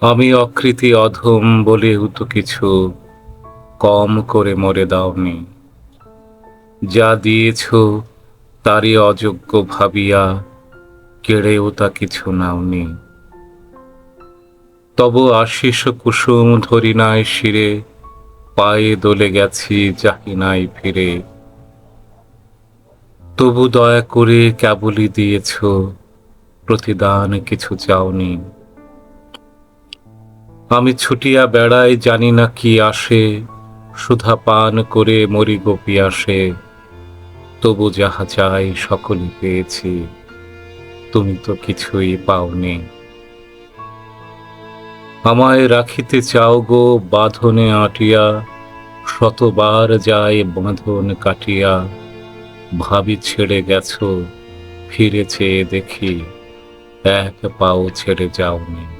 আমি অকৃতি অধম বলেও তো কিছু, কম করে মরে দাওনি। যা দিয়েছ তারই অযোগ্য ভাবিয়া কেড়েও তা কিছু নাওনি। তব আশিস কুসুম ধরি নাই শিরে, পায়ে দলে গেছি যাহি নাই ফিরে। তবু দয়া করে কেবলই দিয়েছ, প্রতিদান কিছু চাওনি। আমি ছুটিয়া বেড়াই জানি না কি আসে, সুধা পান করে মরি গোপি আসে তবু যাহা চাই সকলই পেয়েছি, তুমি তো কিছুই পাওনি। আমায় রাখিতে চাও গো বাঁধনে আটিয়া, শতবার যায় বাঁধন কাটিয়া, ভাবি ছেড়ে গেছো ফিরে চেয়ে দেখি, এক পাও ছেড়ে যাওনি।